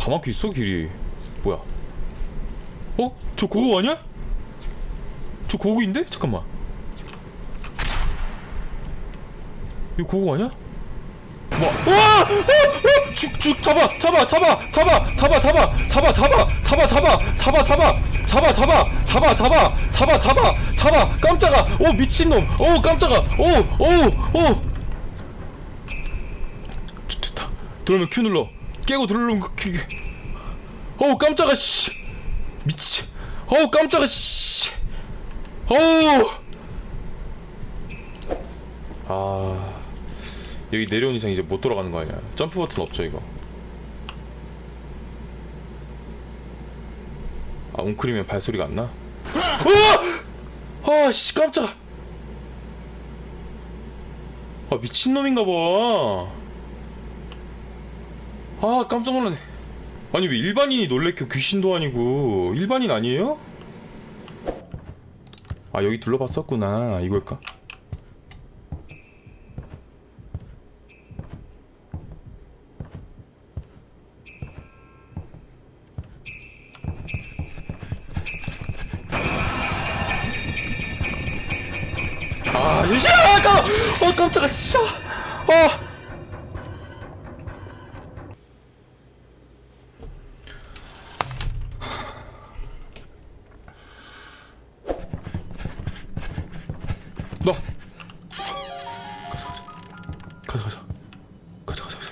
다 막혀 있어 길이 뭐야 어? 저 고고 아니야? 저 고고인데? 잠깐만 이거 고고 아니야? 뭐? 와! 어! 죽죽 잡아 잡아 잡아 잡아 잡아 잡아 잡아 잡아 잡아 잡아 잡아 잡아 잡아 잡아 잡아 잡아 잡아 잡아 잡아 깜짝아 오 미친놈 오 깜짝아 오 오 오 됐다 들어오면 Q 눌러 깨고 들어오면 Q 어우 깜짝아 씨. 미치. 어우 깜짝아 씨. 어우. 아 여기 내려온 이상 이제 못 돌아가는 거 아니야. 점프 버튼 없죠 이거? 아 웅크리면 발소리가 안 나? 우와! 아씨 깜짝아. 아 미친놈인가 봐 아 깜짝 놀라네 아니 왜 일반인이 놀래켜 귀신도 아니고 일반인 아니에요? 아 여기 둘러봤었구나 이걸까? 아, 유시야! 깜, 어, 깜짝아, 씨. 아. 가자, 가자. 가자, 가자, 가자.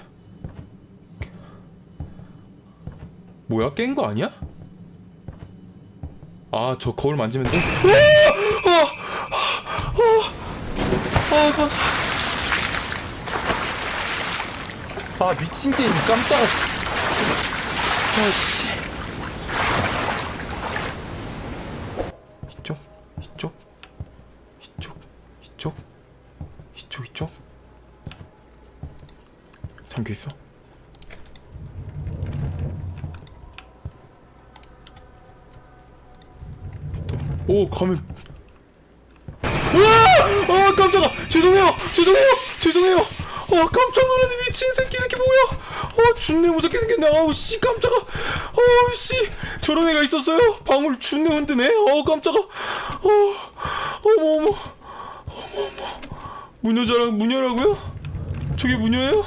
뭐야? 깬 거 아니야? 아, 저 거울 만지면 돼? 아, 깜짝. 아, 미친 게임 깜짝아. 아씨. 이쪽, 이쪽, 이쪽, 이쪽, 이쪽, 이쪽. 잠겨 있어. 또, 오, 가면 우와! 아 깜짝아! 죄송해요! 죄송해요! 죄송해요! 어 깜짝 놀랐네 미친 새끼 새끼 뭐야! 어 준내 무섭게 생겼네 아우 씨 깜짝아! 어우 씨 저런 애가 있었어요? 방울 준내 흔드네 어우 깜짝아! 어 어머 어머 어머 어머 무녀자랑 무녀라고요? 저게 무녀예요?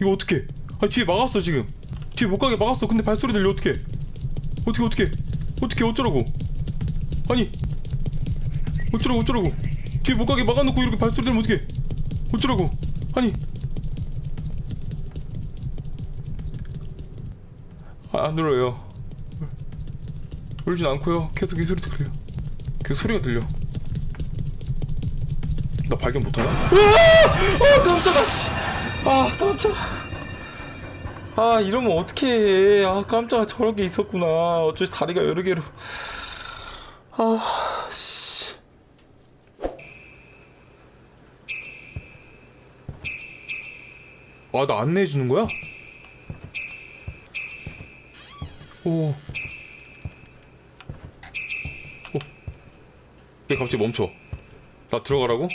이거 어떻게 아 뒤에 막았어 지금. 뒤에 못 가게 막았어. 근데 발소리 들려 어떻게 어떻게 어떻게 어떻게 어쩌라고? 아니. 어쩌라고 어쩌라고? 뒤에 못 가게 막아놓고 이렇게 발소리 들으면 어떻게 어쩌라고? 아니. 아, 안 들어요. 울진 않고요. 계속 이 소리 들려 계속 소리가 들려. 나 발견 못하나? 아 깜짝아 씨. 아 깜짝 아 이러면 어떡해 아 깜짝아 저런 게 있었구나 어쩌지 다리가 여러 개로 아씨 아 나 안내해 주는 거야? 오. 오. 왜 갑자기 멈춰? 나 들어가라고?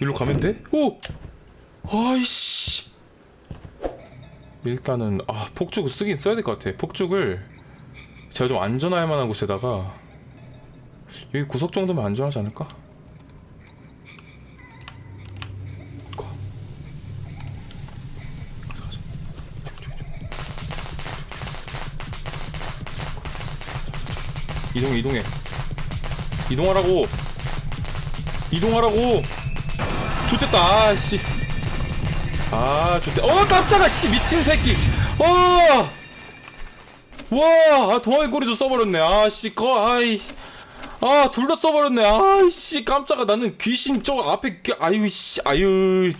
일로 가면 돼? 오! 아이씨. 일단은 아 폭죽을 쓰긴 써야 될 것 같아. 폭죽을 제가 좀 안전할 만한 곳에다가 여기 구석 정도면 안전하지 않을까? 이동해 이동해 이동하라고 이동하라고 좋됐다. 아씨. 아 좋대. 어 깜짝아 씨 미친 새끼. 어와. 아, 동아리 꼬리도 써버렸네. 아씨 거 아이. 아 둘 다 써버렸네. 아이씨 깜짝아. 나는 귀신 저 앞에 귀- 아유 씨 아유